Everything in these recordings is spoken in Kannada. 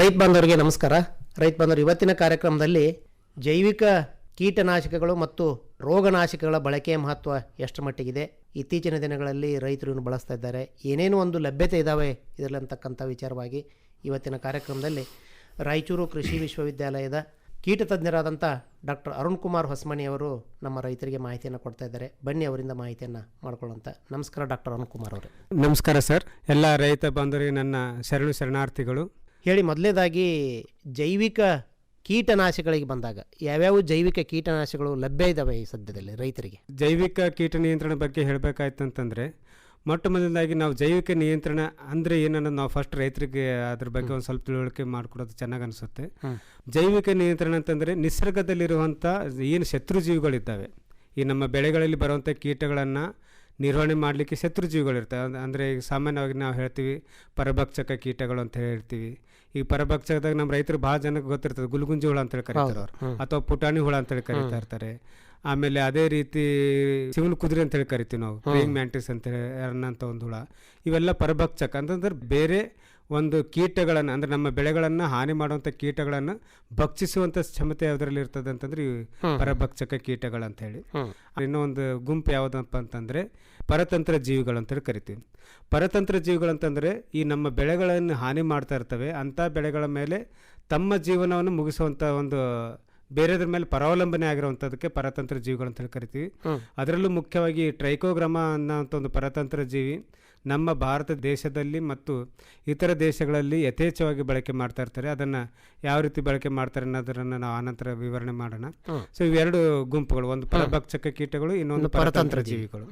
ರೈತ ಬಾಂಧವರಿಗೆ ನಮಸ್ಕಾರ. ರೈತ ಬಾಂಧವರು, ಇವತ್ತಿನ ಕಾರ್ಯಕ್ರಮದಲ್ಲಿ ಜೈವಿಕ ಕೀಟನಾಶಕಗಳು ಮತ್ತು ರೋಗನಾಶಕಗಳ ಬಳಕೆಯ ಮಹತ್ವ ಎಷ್ಟು ಮಟ್ಟಿಗಿದೆ? ಇತ್ತೀಚಿನ ದಿನಗಳಲ್ಲಿ ರೈತರು ಬಳಸ್ತಾ ಇದ್ದಾರೆ. ಏನೇನು ಒಂದು ಲಭ್ಯತೆ ಇದ್ದಾವೆ ಇದರಲ್ಲಿ ಅಂತಕ್ಕಂಥ ವಿಚಾರವಾಗಿ ಇವತ್ತಿನ ಕಾರ್ಯಕ್ರಮದಲ್ಲಿ ರಾಯಚೂರು ಕೃಷಿ ವಿಶ್ವವಿದ್ಯಾಲಯದ ಕೀಟ ತಜ್ಞರಾದಂಥ ಡಾಕ್ಟರ್ ಅರುಣ್ ಕುಮಾರ್ ಹೊಸಮಣಿ ಅವರು ನಮ್ಮ ರೈತರಿಗೆ ಮಾಹಿತಿಯನ್ನು ಕೊಡ್ತಾ ಇದ್ದಾರೆ. ಬನ್ನಿ ಅವರಿಂದ ಮಾಹಿತಿಯನ್ನು ಮಾಡ್ಕೊಳ್ಳೋಂಥ ನಮಸ್ಕಾರ ಡಾಕ್ಟರ್ ಅರುಣ್ ಕುಮಾರ್ ಅವರು. ನಮಸ್ಕಾರ ಸರ್. ಎಲ್ಲ ರೈತ ಬಾಂಧವರಿಗೆ ನನ್ನ ಶರಣು ಶರಣಾರ್ಥಿಗಳು. ಹೇಳಿ ಮೊದಲನೇದಾಗಿ ಜೈವಿಕ ಕೀಟನಾಶಕಗಳಿಗೆ ಬಂದಾಗ ಯಾವ್ಯಾವ ಜೈವಿಕ ಕೀಟನಾಶಕಗಳು ಲಭ್ಯ ಇದ್ದಾವೆ ಈ ಸದ್ಯದಲ್ಲಿ ರೈತರಿಗೆ? ಜೈವಿಕ ಕೀಟ ನಿಯಂತ್ರಣ ಬಗ್ಗೆ ಹೇಳಬೇಕಾಯ್ತು ಅಂತಂದರೆ ಮೊಟ್ಟ ಮೊದಲನೇದಾಗಿ ನಾವು ಜೈವಿಕ ನಿಯಂತ್ರಣ ಅಂದರೆ ಏನನ್ನೋದು ನಾವು ಫಸ್ಟ್ ರೈತರಿಗೆ ಅದ್ರ ಬಗ್ಗೆ ಒಂದು ಸ್ವಲ್ಪ ತಿಳುವಳಿಕೆ ಮಾಡಿಕೊಡೋದು ಚೆನ್ನಾಗಿ ಅನಿಸುತ್ತೆ. ಜೈವಿಕ ನಿಯಂತ್ರಣ ಅಂತಂದರೆ ನಿಸರ್ಗದಲ್ಲಿರುವಂಥ ಏನು ಶತ್ರುಜೀವಿಗಳಿದ್ದಾವೆ. ಈ ನಮ್ಮ ಬೆಳೆಗಳಲ್ಲಿ ಬರುವಂಥ ಕೀಟಗಳನ್ನು ನಿರ್ವಹಣೆ ಮಾಡಲಿಕ್ಕೆ ಶತ್ರು ಜೀವಿಗಳಿರ್ತವೆ ಅಂದರೆ ಈಗ ಸಾಮಾನ್ಯವಾಗಿ ನಾವು ಹೇಳ್ತೀವಿ ಪರಭಕ್ಷಕ ಕೀಟಗಳು ಅಂತ ಹೇಳ್ತೀವಿ. ಈ ಪರಭಕ್ಷಕದಾಗ ನಮ್ಮ ರೈತರು ಭಾಳ ಜನಕ್ಕೆ ಗೊತ್ತಿರ್ತದೆ. ಗುಲ್ಗುಂಜಿ ಹುಳ ಅಂತೇಳಿ ಕರೀತಾರೆ ಅವ್ರು. ಅಥವಾ ಪುಟಾಣಿ ಹುಳ ಅಂತೇಳಿ ಕರೀತಾ ಇರ್ತಾರೆ ಆಮೇಲೆ ಅದೇ ರೀತಿ ಶಿವನ ಕುದುರೆ ಅಂತೇಳಿ ಕರಿತೀವಿ ನಾವು. ಪ್ರೇಯಿಂಗ್ ಮ್ಯಾಂಟಿಸ್ ಅಂತೇಳಿ ಅನ್ನೋಂಥ ಒಂದು ಹುಳ. ಇವೆಲ್ಲ ಪರಭಕ್ಷಕ. ಅಂತಂದ್ರೆ ಬೇರೆ ಒಂದು ಕೀಟಗಳನ್ನು ಅಂದ್ರೆ ನಮ್ಮ ಬೆಳೆಗಳನ್ನು ಹಾನಿ ಮಾಡುವಂಥ ಕೀಟಗಳನ್ನು ಭಕ್ಷಿಸುವಂಥ ಕ್ಷಮತೆ ಯಾವುದರಲ್ಲಿ ಇರ್ತದೆ ಅಂತಂದ್ರೆ ಈ ಪರಭಕ್ಷಕ ಕೀಟಗಳು ಅಂತ ಹೇಳಿ ಇನ್ನೂ ಒಂದು ಗುಂಪು ಯಾವುದಪ್ಪ ಅಂತಂದರೆ ಪರತಂತ್ರ ಜೀವಿಗಳು ಅಂತೇಳಿ ಕರಿತೀವಿ. ಪರತಂತ್ರ ಜೀವಿಗಳು ಅಂತಂದ್ರೆ ಈ ನಮ್ಮ ಬೆಳೆಗಳನ್ನು ಹಾನಿ ಮಾಡ್ತಾ ಇರ್ತವೆ ಅಂಥ ಬೆಳೆಗಳ ಮೇಲೆ ತಮ್ಮ ಜೀವನವನ್ನು ಮುಗಿಸುವಂಥ ಒಂದು ಬೇರೆದ್ರ ಮೇಲೆ ಪರಾವಲಂಬನೆ ಆಗಿರುವಂಥದಕ್ಕೆ ಪರತಂತ್ರ ಜೀವಿಗಳು ಅಂತ ಹೇಳಿ ಕರಿತೀವಿ ಅದರಲ್ಲೂ ಮುಖ್ಯವಾಗಿ ಟ್ರೈಕೋಗ್ರಾಮ ಅನ್ನೋಂಥ ಒಂದು ಪರತಂತ್ರ ಜೀವಿ. ನಮ್ಮ ಭಾರತ ದೇಶದಲ್ಲಿ ಮತ್ತು ಇತರ ದೇಶಗಳಲ್ಲಿ ಯಥೇಚ್ಛವಾಗಿ ಬಳಕೆ ಮಾಡ್ತಾ ಇರ್ತಾರೆ. ಅದನ್ನು ಯಾವ ರೀತಿ ಬಳಕೆ ಮಾಡ್ತಾರೆ ಅನ್ನೋದನ್ನು ನಾವು ಆನಂತರ ವಿವರಣೆ ಮಾಡೋಣ. ಸೊ ಇವೆರಡು ಗುಂಪುಗಳು ಒಂದು ಪರಭಕ್ಷಕ ಕೀಟಗಳು ಇನ್ನೊಂದು ಪರತಂತ್ರ ಜೀವಿಗಳು.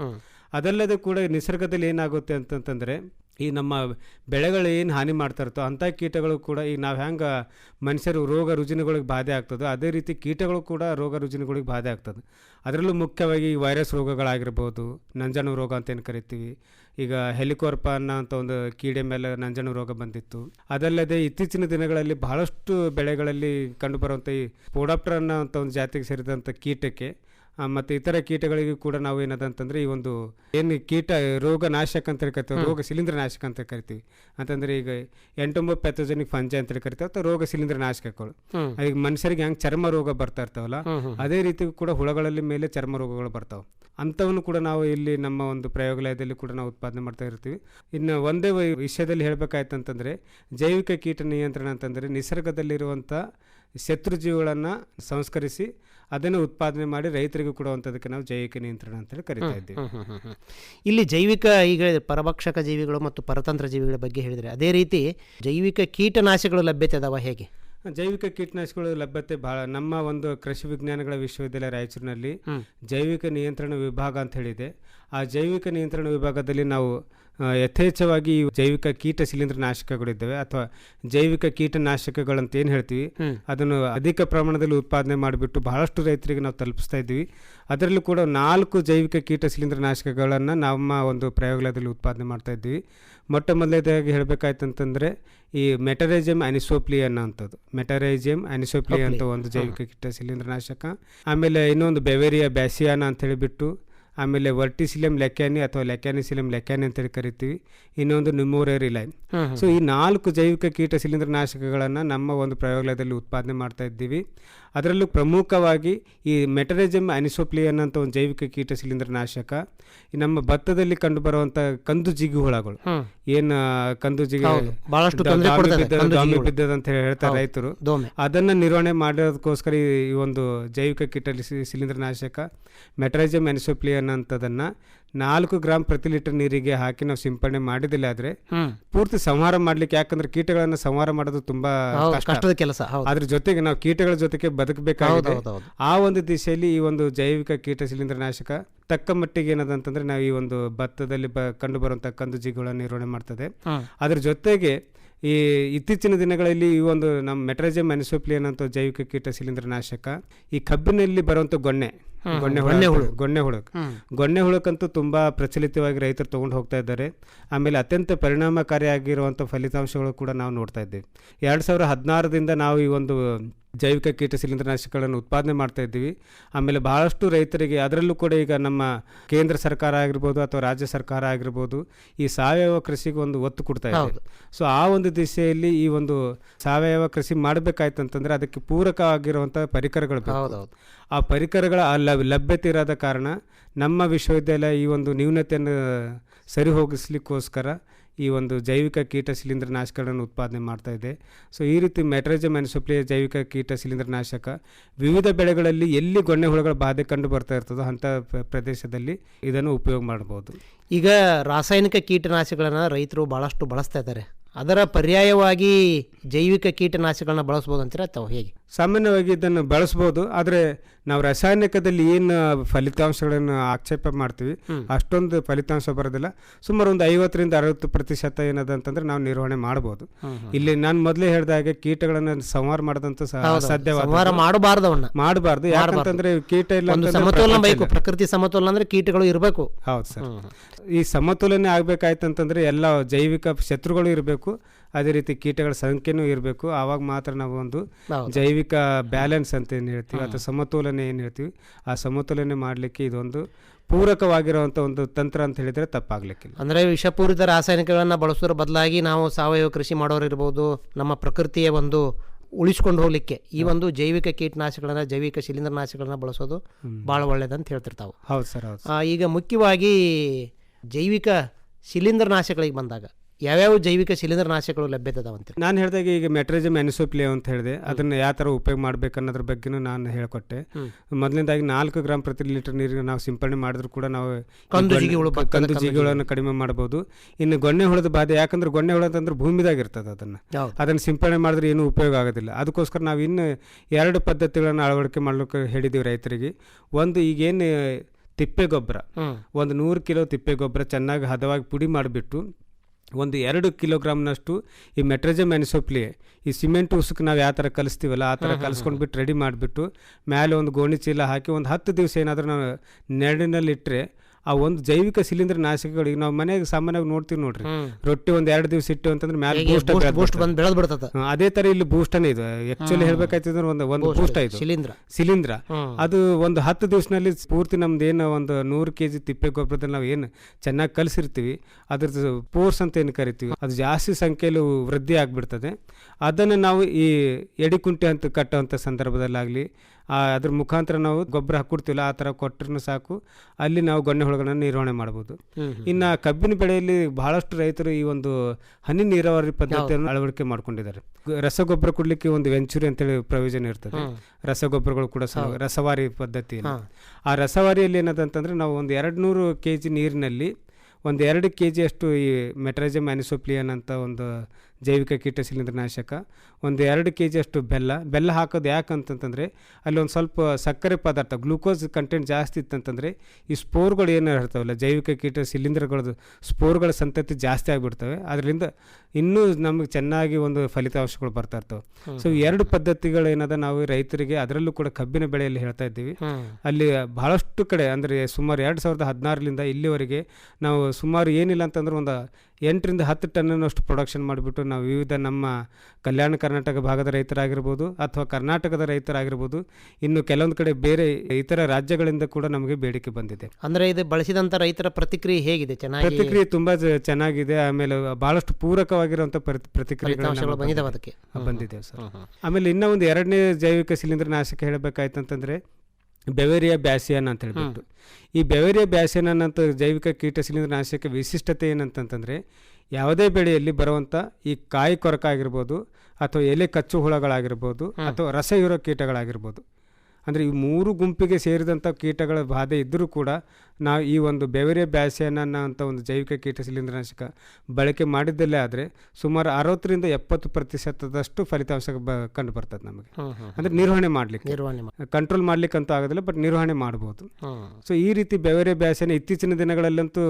ಅದಲ್ಲದೆ ಕೂಡ ನಿಸರ್ಗದಲ್ಲಿ ಏನಾಗುತ್ತೆ ಅಂತಂತಂದರೆ ಈ ನಮ್ಮ ಬೆಳೆಗಳು ಏನು ಹಾನಿ ಮಾಡ್ತಾ ಇರ್ತೋ ಅಂಥ ಕೀಟಗಳು ಕೂಡ ಈಗ ನಾವು ಹೆಂಗೆ ಮನುಷ್ಯರು ರೋಗ ರುಜಿನಗಳಿಗೆ ಬಾಧೆ ಆಗ್ತದೆ ಅದೇ ರೀತಿ ಕೀಟಗಳು ಕೂಡ ರೋಗ ರುಜಿನಗಳಿಗೆ ಬಾಧೆ ಆಗ್ತದೆ. ಅದರಲ್ಲೂ ಮುಖ್ಯವಾಗಿ ಈ ವೈರಸ್ ರೋಗಗಳಾಗಿರ್ಬೋದು ನಂಜನ ರೋಗ ಅಂತ ಏನು ಕರಿತೀವಿ ಈಗ ಹೆಲಿಕೋರ್ಪ ಅನ್ನೋಂಥ ಒಂದು ಕೀಡೆ ಮೇಲೆ ನಂಜನ ರೋಗ ಬಂದಿತ್ತು. ಅದಲ್ಲದೆ ಇತ್ತೀಚಿನ ದಿನಗಳಲ್ಲಿ ಬಹಳಷ್ಟು ಬೆಳೆಗಳಲ್ಲಿ ಕಂಡುಬರುವಂಥ ಈ ಪೋಡಾಪ್ಟರ್ ಅನ್ನೋ ಒಂದು ಜಾತಿಗೆ ಸೇರಿದಂಥ ಕೀಟಕ್ಕೆ ಮತ್ತೆ ಇತರ ಕೀಟಗಳಿಗೂ ಕೂಡ ನಾವು ಏನದ ಅಂತಂದ್ರೆ ಈ ಒಂದು ಏನು ಕೀಟ ರೋಗ ನಾಶಕ ಅಂತ ಕರಿತೀವಿ ರೋಗ ಶಿಲೀಂಧ್ರ ನಾಶಕ ಅಂತ ಕರಿತೀವಿ. ಅಂತಂದ್ರೆ ಈಗ ಎಂಟೊಂಬ ಪ್ಯಾಥೋಜನಿಕ್ ಫಂಜ ಅಂತ ಕರಿತೀವಿ ಅಥವಾ ರೋಗ ಶಿಲೀಂಧ್ರ ನಾಶಕಗಳು. ಈಗ ಮನುಷ್ಯರಿಗೆ ಹೆಂಗ್ ಚರ್ಮ ರೋಗ ಬರ್ತಾ ಇರ್ತಾವಲ್ಲ ಅದೇ ರೀತಿ ಕೂಡ ಹುಳಗಳಲ್ಲಿ ಮೇಲೆ ಚರ್ಮ ರೋಗಗಳು ಬರ್ತಾವೆ. ಅಂಥವನ್ನು ಕೂಡ ನಾವು ಇಲ್ಲಿ ನಮ್ಮ ಒಂದು ಪ್ರಯೋಗಾಲಯದಲ್ಲಿ ಕೂಡ ನಾವು ಉತ್ಪಾದನೆ ಮಾಡ್ತಾ ಇರ್ತೀವಿ. ಇನ್ನು ಒಂದೇ ವಿಷಯದಲ್ಲಿ ಹೇಳಬೇಕಾಯ್ತು ಅಂತಂದರೆ ಜೈವಿಕ ಕೀಟ ನಿಯಂತ್ರಣ ಅಂತಂದರೆ ನಿಸರ್ಗದಲ್ಲಿರುವಂಥ ಶತ್ರುಜೀವಿಗಳನ್ನು ಸಂಸ್ಕರಿಸಿ ಅದನ್ನು ಉತ್ಪಾದನೆ ಮಾಡಿ ರೈತರಿಗೂ ಕೊಡುವಂಥದಕ್ಕೆ ನಾವು ಜೈವಿಕ ನಿಯಂತ್ರಣ ಅಂತೇಳಿ ಕರಿತಾ ಇದ್ದೀವಿ. ಇಲ್ಲಿ ಜೈವಿಕ ಈಗ ಪರಭಕ್ಷಕ ಜೀವಿಗಳು ಮತ್ತು ಪರತಂತ್ರ ಜೀವಿಗಳ ಬಗ್ಗೆ ಹೇಳಿದರೆ ಅದೇ ರೀತಿ ಜೈವಿಕ ಕೀಟನಾಶಕಗಳು ಲಭ್ಯತೆ ಅದಾವ ಹೇಗೆ? ಜೈವಿಕ ಕೀಟನಾಶಕಗಳು ಲಭ್ಯತೆ ಬಹಳ. ನಮ್ಮ ಒಂದು ಕೃಷಿ ವಿಜ್ಞಾನಗಳ ವಿಶ್ವವಿದ್ಯಾಲಯ ರಾಯಚೂರಿನಲ್ಲಿ ಜೈವಿಕ ನಿಯಂತ್ರಣ ವಿಭಾಗ ಅಂತ ಹೇಳಿದೆ. ಆ ಜೈವಿಕ ನಿಯಂತ್ರಣ ವಿಭಾಗದಲ್ಲಿ ನಾವು ಯಥೇಚ್ಛವಾಗಿ ಜೈವಿಕ ಕೀಟ ಶಿಲೀಂಧ್ರ ನಾಶಕಗಳಿದ್ದಾವೆ ಅಥವಾ ಜೈವಿಕ ಕೀಟನಾಶಕಗಳಂತ ಏನು ಹೇಳ್ತೀವಿ ಅದನ್ನು ಅಧಿಕ ಪ್ರಮಾಣದಲ್ಲಿ ಉತ್ಪಾದನೆ ಮಾಡಿಬಿಟ್ಟು ಬಹಳಷ್ಟು ರೈತರಿಗೆ ನಾವು ತಲುಪಿಸ್ತಾ ಇದ್ದೀವಿ. ಅದರಲ್ಲೂ ಕೂಡ ನಾಲ್ಕು ಜೈವಿಕ ಕೀಟ ಶಿಲೀಂಧ್ರ ನಾಶಕಗಳನ್ನು ನಮ್ಮ ಒಂದು ಪ್ರಯೋಗಾಲಯದಲ್ಲಿ ಉತ್ಪಾದನೆ ಮಾಡ್ತಾ ಇದ್ದೀವಿ. ಮೊಟ್ಟ ಮೊದಲನೇದಾಗಿ ಹೇಳಬೇಕಾಯ್ತು ಅಂತಂದರೆ ಈ ಮೆಟರೈಜಿಯಂ ಅನಿಸೋಪ್ಲಿ ಅನ್ನೋಂಥದ್ದು ಮೆಟರೈಜಿಯಂ ಅನಿಸೋಪ್ಲಿ ಅಂತ ಒಂದು ಜೈವಿಕ ಕೀಟ ಶಿಲೀಂಧ್ರನಾಶಕ ಆಮೇಲೆ ಇನ್ನೊಂದು ಬೆವೇರಿಯಾ ಬ್ಯಾಸಿಯಾನ ಅಂತ ಹೇಳಿಬಿಟ್ಟು ಆಮೇಲೆ ವರ್ಟಿಸಿಲಿಯಂ ಲೆಕ್ಯಾನಿ ಅಥವಾ ಲೆಕ್ಯಾನಿಸಿಲಿಯಂ ಲೆಕ್ಯಾನಿ ಅಂತೇಳಿ ಕರಿತೀವಿ. ಇನ್ನೊಂದು ನ್ಯೂಮೋರೇರಿ ಲೈನ್. ಸೊ ಈ ನಾಲ್ಕು ಜೈವಿಕ ಕೀಟ ಶಿಲೀಂಧ್ರನಾಶಕಗಳನ್ನು ನಮ್ಮ ಒಂದು ಪ್ರಯೋಗಾಲಯದಲ್ಲಿ ಉತ್ಪಾದನೆ ಮಾಡ್ತಾ ಇದ್ದೀವಿ. ಅದರಲ್ಲೂ ಪ್ರಮುಖವಾಗಿ ಈ ಮೆಟರಿಸಮ್ ಅನಿಸೋಪ್ಲಿಯನ್ ಅಂತ ಒಂದು ಜೈವಿಕ ಕೀಟ ಶಿಲೀಂಧ್ರ ನಾಶಕ. ನಮ್ಮ ಭತ್ತದಲ್ಲಿ ಕಂಡುಬರುವಂಥ ಕಂದು ಜಿಗಿ ಹುಳಗಳು. ಏನ್ ಕಂದು ಜಿಗಿ ಬಹಳಷ್ಟು ಬಿದ್ದದ- ಅಂತ ಹೇಳಿ. ಹೇಳ್ತಾರೆ ರೈತರು. ಅದನ್ನ ನಿರ್ವಹಣೆ ಮಾಡೋದಕ್ಕೋಸ್ಕರ ಈ ಒಂದು ಜೈವಿಕ ಕೀಟ ಶಿಲೀಂಧ್ರನಾಶಕ ಮೆಟ್ರೈಜಮ್ ಅನಿಸೋಪ್ಲಿಯನ್ ಅಂತದನ್ನ ನಾಲ್ಕು ಗ್ರಾಮ್ ಪ್ರತಿ ಲೀಟರ್ ನೀರಿಗೆ ಹಾಕಿ ನಾವು ಸಿಂಪಡಣೆ ಮಾಡಿದಿಲ್ಲ ಆದ್ರೆ ಪೂರ್ತಿ ಸಂಹಾರ ಮಾಡ್ಲಿಕ್ಕೆ ಯಾಕಂದ್ರೆ ಕೀಟಗಳನ್ನ ಸಂಹಾರ ಮಾಡೋದು ತುಂಬಾ ಕಷ್ಟದ ಕೆಲಸ ಅದ್ರ ಜೊತೆಗೆ ನಾವು ಕೀಟಗಳ ಜೊತೆಗೆ ಬದುಕಬೇಕಾಗುತ್ತೆ ಬದುಕಬೇಕಾಗಿದೆ ಆ ಒಂದು ದಿಶೆಯಲ್ಲಿ ಈ ಒಂದು ಜೈವಿಕ ಕೀಟ ಶಿಲೀಂಧ್ರನಾಶಕ ತಕ್ಕ ಮಟ್ಟಿಗೆ ಏನದಂತಂದ್ರೆ ನಾವು ಈ ಒಂದು ಭತ್ತದಲ್ಲಿ ಕಂಡು ಬರುವಂಥ ಕಂದು ಜಿಗಳನ್ನು ನಿರ್ವಹಣೆ ಮಾಡ್ತದೆ. ಅದ್ರ ಜೊತೆಗೆ ಈ ಇತ್ತೀಚಿನ ದಿನಗಳಲ್ಲಿ ಈ ಒಂದು ನಮ್ಮ ಮೆಟ್ರಜಮ್ ಅನಿಸೋಪ್ಲಿಯನ್ ಅಂತ ಜೈವಿಕ ಕೀಟ ಶಿಲೀಂಧ್ರನಾಶಕ ಈ ಕಬ್ಬಿನಲ್ಲಿ ಬರುವಂತ ಗೊಣ್ಣೆ. ಗೊಣ್ಣೆ ಹುಳು. ಗೊಣ್ಣೆ ಹುಳು ಗೊಣ್ಣೆ ಹುಳಕ್ಕಂತೂ ತುಂಬಾ ಪ್ರಚಲಿತವಾಗಿ ರೈತರು ತಗೊಂಡು ಹೋಗ್ತಾ ಇದ್ದಾರೆ ಆಮೇಲೆ ಅತ್ಯಂತ ಪರಿಣಾಮಕಾರಿಯಾಗಿರುವಂಥ ಫಲಿತಾಂಶಗಳು ಕೂಡ ನಾವು ನೋಡ್ತಾ ಇದ್ದೇವೆ ಎರಡು ಸಾವಿರ ಹದಿನಾರದಿಂದ ನಾವು ಈ ಒಂದು ಜೈವಿಕ ಕೀಟ ಶಿಲೀಂಧ್ರನಾಶಕಗಳನ್ನು ಉತ್ಪಾದನೆ ಮಾಡ್ತಾ ಇದ್ದೀವಿ. ಆಮೇಲೆ ಬಹಳಷ್ಟು ರೈತರಿಗೆ ಅದರಲ್ಲೂ ಕೂಡ ಈಗ ನಮ್ಮ ಕೇಂದ್ರ ಸರ್ಕಾರ ಆಗಿರ್ಬೋದು ಅಥವಾ ರಾಜ್ಯ ಸರ್ಕಾರ ಆಗಿರ್ಬೋದು ಈ ಸಾವಯವ ಕೃಷಿಗೆ ಒಂದು ಒತ್ತು ಕೊಡ್ತಾ ಇದೆ. ಸೊ ಆ ಒಂದು ದಿಶೆಯಲ್ಲಿ ಈ ಒಂದು ಸಾವಯವ ಕೃಷಿ ಮಾಡಬೇಕಾಯ್ತು ಅಂತಂದ್ರೆ ಅದಕ್ಕೆ ಪೂರಕ ಆಗಿರುವಂಥ ಪರಿಕರಗಳು ಆ ಪರಿಕರಗಳ ಲಭ್ಯತೆ ಇರೋದ ಕಾರಣ ನಮ್ಮ ವಿಶ್ವವಿದ್ಯಾಲಯ ಈ ಒಂದು ನ್ಯೂನತೆಯನ್ನು ಸರಿ ಹೋಗಿಸ್ಲಿಕ್ಕೋಸ್ಕರ ಈ ಒಂದು ಜೈವಿಕ ಕೀಟ ಶಿಲೀಂಧ್ರನಾಶಕಗಳನ್ನು ಉತ್ಪಾದನೆ ಮಾಡ್ತಾ ಇದೆ. ಸೊ ಈ ರೀತಿ ಮೆಟ್ರಜಮ್ ಅನಿಸೋಪ್ಲಿಯ ಜೈವಿಕ ಕೀಟ ಶಿಲೀಂಧ್ರನಾಶಕ ವಿವಿಧ ಬೆಳೆಗಳಲ್ಲಿ ಎಲ್ಲಿ ಗೊಣ್ಣೆ ಹುಳುಗಳ ಬಾಧೆ ಕಂಡು ಬರ್ತಾ ಇರ್ತದೋ ಅಂಥ ಪ್ರದೇಶದಲ್ಲಿ ಇದನ್ನು ಉಪಯೋಗ ಮಾಡ್ಬೋದು. ಈಗ ರಾಸಾಯನಿಕ ಕೀಟನಾಶಕಗಳನ್ನು ರೈತರು ಭಾಳಷ್ಟು ಬಳಸ್ತಾ ಇದ್ದಾರೆ. ಅದರ ಪರ್ಯಾಯವಾಗಿ ಜೈವಿಕ ಕೀಟನಾಶಕಗಳನ್ನ ಬಳಸ್ಬೋದು ಅಂತೀರಾ ಅಥವಾ ಹೇಗೆ? ಸಾಮಾನ್ಯವಾಗಿ ಇದನ್ನು ಬಳಸ್ಬೋದು ಆದರೆ ನಾವು ರಾಸಾಯನಿಕದಲ್ಲಿ ಏನು ಫಲಿತಾಂಶಗಳನ್ನು ಆಕ್ಷೇಪ ಮಾಡ್ತೀವಿ ಅಷ್ಟೊಂದು ಫಲಿತಾಂಶ ಬರೋದಿಲ್ಲ. ಸುಮಾರು ಒಂದು ಐವತ್ತರಿಂದ ಅರವತ್ತು ಪ್ರತಿಶತ ಏನದ ಅಂತಂದ್ರೆ ನಾವು ನಿರ್ವಹಣೆ ಮಾಡ್ಬೋದು. ಇಲ್ಲಿ ನಾನು ಮೊದಲೇ ಹೇಳಿದ ಹಾಗೆ ಕೀಟಗಳನ್ನು ಸಂಹಾರ ಸಹ ಸಾಧ್ಯ ಮಾಡಬಾರ್ದು ಮಾಡಬಾರ್ದು. ಯಾಕಂತಂದ್ರೆ ಕೀಟ ಇಲ್ಲ ಸಮತೋಲನ ಬೇಕು ಪ್ರಕೃತಿ ಸಮತೋಲನ ಅಂದ್ರೆ ಕೀಟಗಳು ಇರಬೇಕು. ಹೌದು ಸರ್. ಈ ಸಮತೋಲನೆ ಆಗ್ಬೇಕಾಯ್ತು ಅಂತಂದ್ರೆ ಎಲ್ಲ ಜೈವಿಕ ಶತ್ರುಗಳು ಇರಬೇಕು. ಅದೇ ರೀತಿ ಕೀಟಗಳ ಸಂಖ್ಯೆನೂ ಇರಬೇಕು. ಆವಾಗ ಮಾತ್ರ ನಾವು ಒಂದು. ಜೈವಿಕ ಬ್ಯಾಲೆನ್ಸ್ ಅಂತ ಏನು ಹೇಳ್ತೀವಿ ಅಥವಾ ಸಮತೋಲನೆ ಏನು ಹೇಳ್ತೀವಿ ಆ ಸಮತೋಲನೆ ಮಾಡಲಿಕ್ಕೆ ಇದೊಂದು ಪೂರಕವಾಗಿರುವಂಥ ಒಂದು ತಂತ್ರ ಅಂತ ಹೇಳಿದರೆ ತಪ್ಪಾಗಲಿಕ್ಕಿಲ್ಲ. ಅಂದರೆ ವಿಷಪೂರಿತ ರಾಸಾಯನಿಕಗಳನ್ನು ಬಳಸೋದ್ರ ಬದಲಾಗಿ ನಾವು ಸಾವಯವ ಕೃಷಿ ಮಾಡೋರು ಇರ್ಬೋದು ನಮ್ಮ ಪ್ರಕೃತಿಯ ಒಂದು ಉಳಿಸ್ಕೊಂಡು ಹೋಗ್ಲಿಕ್ಕೆ ಈ ಒಂದು ಜೈವಿಕ ಕೀಟನಾಶಕಗಳನ್ನ ಜೈವಿಕ ಶಿಲೀಂಧ್ರನಾಶಕಗಳನ್ನ ಬಳಸೋದು ಭಾಳ ಒಳ್ಳೇದಂತ ಹೇಳ್ತಿರ್ತಾವೆ. ಹೌದು ಸರ್ ಹೌದು ಈಗ ಮುಖ್ಯವಾಗಿ ಜೈವಿಕ ಶಿಲೀಂಧ್ರನಾಶಕಗಳಿಗೆ ಬಂದಾಗ ಯಾವ್ಯಾವ ಜೈವಿಕ ಶಿಲೀಂಧ್ರನಾಶಕಗಳು ಲಭ್ಯತೆ ಅದಾವಂತೀರಿ ನಾನು ಹೇಳಿದಾಗ ಈಗ ಮೆಟ್ರಿಜಮ್ ಎನಿಸೋಪ್ಲಿಯ ಅಂತ ಹೇಳಿದೆ. ಅದನ್ನು ಯಾವ ಥರ ಉಪಯೋಗ ಮಾಡ್ಬೇಕು ಅನ್ನೋದ್ರ ಬಗ್ಗೆನೂ ನಾನು ಹೇಳ್ಕೊಟ್ಟೆ. ಮೊದಲನೇದಾಗಿ ನಾಲ್ಕು ಗ್ರಾಮ್ ಪ್ರತಿ ಲೀಟರ್ ನೀರಿಗೆ ನಾವು ಸಿಂಪಡಣೆ ಮಾಡಿದ್ರು ಕೂಡ ನಾವು ಕಂದು ಜೀವಿಗಳನ್ನು ಕಂದು ಕಂದು ಜಿಗಿಗಳನ್ನು ಕಡಿಮೆ ಮಾಡ್ಬೋದು. ಇನ್ನು ಗೊಣ್ಣೆ ಹುಳದ ಬಾಧೆ ಯಾಕಂದ್ರೆ ಗೊಣ್ಣೆ ಹುಳ ಅಂತಂದ್ರೆ ಭೂಮಿದಾಗ ಇರ್ತದೆ ಅದನ್ನು. ಅದನ್ನ ಅದನ್ನು ಸಿಂಪಡಣೆ ಮಾಡಿದ್ರೆ ಏನು ಉಪಯೋಗ ಆಗೋದಿಲ್ಲ. ಅದಕ್ಕೋಸ್ಕರ ನಾವು ಇನ್ನು ಎರಡು ಪದ್ಧತಿಗಳನ್ನು ಅಳವಡಿಕೆ ಮಾಡ್ಲಿಕ್ಕೆ ಹೇಳಿದ್ದೀವಿ ರೈತರಿಗೆ. ಒಂದು ಈಗೇನು ತಿಪ್ಪೆ ಗೊಬ್ಬರ. ಒಂದು ನೂರು ಕಿಲೋ ತಿಪ್ಪೆ ಗೊಬ್ಬರ ಚೆನ್ನಾಗಿ ಹದವಾಗಿ ಪುಡಿ ಮಾಡಿಬಿಟ್ಟು ಒಂದು ಎರಡು ಕಿಲೋಗ್ರಾಮ್ನಷ್ಟು ಈ ಮೆಟ್ರಜಮ್ ಎನಿಸೋಪ್ಲಿ ಈ ಸಿಮೆಂಟ್ ಉಸುಕ್ ನಾವು ಯಾವ ಥರ ಕಲಿಸ್ತೀವಲ್ಲ ಆ ಥರ ಕಲಿಸ್ಕೊಂಡ್ಬಿಟ್ಟು ರೆಡಿ ಮಾಡಿಬಿಟ್ಟು ಮೇಲೆ ಒಂದು ಗೋಣಿ ಚೀಲ ಹಾಕಿ ಒಂದು ಹತ್ತು ದಿವಸ ಏನಾದರೂ ನಾವು ನೆರಳಿನಲ್ಲಿ ಇಟ್ಟರೆ ಆ ಒಂದು ಜೈವಿಕ ಶಿಲೀಂಧ್ರ ನಾಶಕಗಳು ಈಗ ನಾವು ಮನೆಗೆ ಸಾಮಾನ್ಯವಾಗಿ ನೋಡ್ತೀವಿ ನೋಡ್ರಿ. ರೊಟ್ಟಿ ಒಂದ್ ಎರಡು ದಿವಸ ಇಟ್ಟು ಅಂತಂದ್ರೆ ಮ್ಯಾಲೆ ಬೂಸ್ಟ್ ಬೂಸ್ಟ್ ಬೂಸ್ಟ್ ಬಂದು ಬೆಳೆದ್ ಬಿಡ್ತದ. ಅದೇ ತರ ಇಲ್ಲಿ ಬೂಸ್ಟನೇ ಇದು. ಆಕ್ಚುಲಿ ಹೇಳ್ಬೇಕಾಯ್ತಂದ್ರೆ ಒಂದು ಒಂದು ಬೂಸ್ಟ್ ಆಯ್ತು ಶಿಲೀಂಧ್ರ. ಶಿಲೀಂಧ್ರ. ಅದು ಒಂದು ಹತ್ತು ದಿವಸನಲ್ಲಿ ಪೂರ್ತಿ ನಮ್ದು ಏನು ಒಂದು ನೂರು ಕೆ ಜಿ ತಿಪ್ಪೆ ಗೊಬ್ಬರದಲ್ಲಿ ನಾವು ಏನು ಚೆನ್ನಾಗಿ ಕಲಸಿರ್ತೀವಿ. ಅದ್ರದ್ದು ಪೋರ್ಸ್ ಅಂತ ಏನು ಕರಿತೀವಿ. ಅದು ಜಾಸ್ತಿ ಸಂಖ್ಯೆಯಲ್ಲಿ ವೃದ್ಧಿ ಆಗ್ಬಿಡ್ತದೆ. ಅದನ್ನು ನಾವು ಈ ಎಡಿಕುಂಟೆ ಅಂತ ಕಟ್ಟುವಂಥ ಸಂದರ್ಭದಲ್ಲಾಗಲಿ ಅದ್ರ ಮುಖಾಂತರ ನಾವು ಗೊಬ್ಬರ ಹಾಕ್ಕೊಡ್ತೀವಲ್ಲ ಆ ಥರ ಕೊಟ್ಟರು ಸಾಕು. ಅಲ್ಲಿ ನಾವು ಗೊಣ್ಣೆ ಹುಳುಗಳನ್ನು ನಿರ್ವಹಣೆ ಮಾಡ್ಬೋದು. ಇನ್ನು ಕಬ್ಬಿನ ಬೆಳೆಯಲ್ಲಿ ಬಹಳಷ್ಟು ರೈತರು ಈ ಒಂದು ಹನಿ ನೀರಾವರಿ ಪದ್ಧತಿಯನ್ನು ಅಳವಡಿಕೆ ಮಾಡ್ಕೊಂಡಿದ್ದಾರೆ. ರಸಗೊಬ್ಬರ ಕೊಡಲಿಕ್ಕೆ ಒಂದು ವೆಂಚುರಿ ಅಂತೇಳಿ ಪ್ರಯೋಜನ ಇರ್ತದೆ. ರಸಗೊಬ್ಬರಗಳು ಕೂಡ ರಸವಾರಿ ಪದ್ಧತಿ ಆ ರಸವಾರಿಯಲ್ಲಿ ಏನದಂತಂದ್ರೆ ನಾವು ಒಂದು ಎರಡು ನೂರು ಕೆ ಜಿ ನೀರಿನಲ್ಲಿ ಒಂದು ಎರಡು ಕೆ ಜಿಯಷ್ಟು ಈ ಮೆಟ್ರಜಮ್ ಅನಿಸೋಪ್ಲಿಯನ್ ಅಂತ ಒಂದು ಜೈವಿಕ ಕೀಟ ಶಿಲೀಂಧ್ರನಾಶಕ ಒಂದು ಎರಡು ಕೆ ಜಿಯಷ್ಟು ಬೆಲ್ಲ. ಬೆಲ್ಲ ಹಾಕೋದು ಯಾಕಂತಂತಂದರೆ ಅಲ್ಲಿ ಒಂದು ಸ್ವಲ್ಪ ಸಕ್ಕರೆ ಪದಾರ್ಥ ಗ್ಲೂಕೋಸ್ ಕಂಟೆಂಟ್ ಜಾಸ್ತಿ ಇತ್ತಂತಂದರೆ ಈ ಸ್ಪೋರ್ಗಳು ಏನು ಇರ್ತಾವಲ್ಲ ಜೈವಿಕ ಕೀಟ ಶಿಲೀಂಧ್ರಗಳದ್ದು ಸ್ಪೋರ್ಗಳ ಸಂತತಿ ಜಾಸ್ತಿ ಆಗಿಬಿಡ್ತವೆ. ಅದರಿಂದ ಇನ್ನೂ ನಮಗೆ ಚೆನ್ನಾಗಿ ಒಂದು ಫಲಿತಾಂಶಗಳು ಬರ್ತಾ ಇರ್ತವೆ. ಸೊ ಈ ಎರಡು ಪದ್ಧತಿಗಳು ಏನದ ನಾವು ರೈತರಿಗೆ ಅದರಲ್ಲೂ ಕೂಡ ಕಬ್ಬಿನ ಬೆಳೆಯಲ್ಲಿ ಹೇಳ್ತಾ ಇದ್ದೀವಿ. ಅಲ್ಲಿ ಬಹಳಷ್ಟು ಕಡೆ ಅಂದರೆ ಸುಮಾರು ಎರಡು ಸಾವಿರದ ಹದಿನಾರರಿಂದ ಇಲ್ಲಿವರೆಗೆ ನಾವು ಸುಮಾರು ಏನಿಲ್ಲ ಅಂತಂದ್ರೆ ಒಂದು ಎಂಟರಿಂದ ಹತ್ತು ಟನ್ನಷ್ಟು ಪ್ರೊಡಕ್ಷನ್ ಮಾಡಿಬಿಟ್ಟು ನಾವು ವಿವಿಧ ನಮ್ಮ ಕಲ್ಯಾಣ ಕರ್ನಾಟಕ ಭಾಗದ ರೈತರಾಗಿರ್ಬೋದು ಅಥವಾ ಕರ್ನಾಟಕದ ರೈತರಾಗಿರ್ಬೋದು ಇನ್ನು ಕೆಲವೊಂದು ಕಡೆ ಬೇರೆ ಇತರ ರಾಜ್ಯಗಳಿಂದ ಕೂಡ ನಮಗೆ ಬೇಡಿಕೆ ಬಂದಿದೆ. ಅಂದರೆ ಇದು ಬಳಸಿದಂಥ ರೈತರ ಪ್ರತಿಕ್ರಿಯೆ ಹೇಗಿದೆ? ಚೆನ್ನಾಗಿ ಪ್ರತಿಕ್ರಿಯೆ ತುಂಬ ಚೆನ್ನಾಗಿದೆ ಆಮೇಲೆ ಭಾಳಷ್ಟು ಪೂರಕವಾಗಿರುವಂಥ ಅದಕ್ಕೆ. ಬಂದಿದೆ ಸರ್. ಆಮೇಲೆ ಇನ್ನೂ ಒಂದು ಎರಡನೇ ಜೈವಿಕ ಶಿಲೀಂಧ್ರ ನಾಶಕ ಹೇಳಬೇಕಾಯ್ತು ಅಂತಂದರೆ ಬೆವೇರಿಯಾ ಬ್ಯಾಸಿಯನ್ ಅಂತ ಹೇಳ್ಬಿಟ್ಟು. ಈ ಬೆವೇರಿಯಾ ಬ್ಯಾಸಿಯನ್ ಅನ್ನೋಂಥ ಜೈವಿಕ ಕೀಟ ಶಿಲೀಂಧ್ರ ನಾಶಕ ವಿಶಿಷ್ಟತೆ ಏನಂತಂತಂದರೆ ಯಾವುದೇ ಬೆಳೆಯಲ್ಲಿ ಬರುವಂಥ ಈ ಕಾಯಿ ಕೊರಕ ಆಗಿರ್ಬೋದು ಅಥವಾ ಎಲೆ ಕಚ್ಚು ಹುಳಗಳಾಗಿರ್ಬೋದು ಅಥವಾ ರಸ ಇರೋ ಕೀಟಗಳಾಗಿರ್ಬೋದು. ಅಂದರೆ ಈ ಮೂರು ಗುಂಪಿಗೆ ಸೇರಿದಂಥ ಕೀಟಗಳ ಬಾಧೆ ಇದ್ದರೂ ಕೂಡ ನಾವು ಈ ಒಂದು ಬೆವರೆ ಬ್ಯಾಸಿಯನ್ನ ಅಂತ ಒಂದು ಜೈವಿಕ ಕೀಟ ಶಿಲೀಂಧ್ರನಾಶಕ ಬಳಕೆ ಮಾಡಿದ್ದಲ್ಲೇ ಆದರೆ ಸುಮಾರು ಅರವತ್ತರಿಂದ ಎಪ್ಪತ್ತು ಪ್ರತಿಶತದಷ್ಟು ಫಲಿತಾಂಶ ಬ ಕಂಡು ಬರ್ತದೆ ನಮಗೆ. ಅಂದರೆ ನಿರ್ವಹಣೆ ಮಾಡಲಿಕ್ಕೆ. ನಿರ್ವಹಣೆ ಕಂಟ್ರೋಲ್ ಕಂಟ್ರೋಲ್ ಅಂತೂ ಆಗೋದಿಲ್ಲ ಬಟ್ ನಿರ್ವಹಣೆ ಮಾಡ್ಬೋದು. ಸೊ ಈ ರೀತಿ ಬೆವರೆ ಬ್ಯಾಸೆನ ಇತ್ತೀಚಿನ ದಿನಗಳಲ್ಲಂತೂ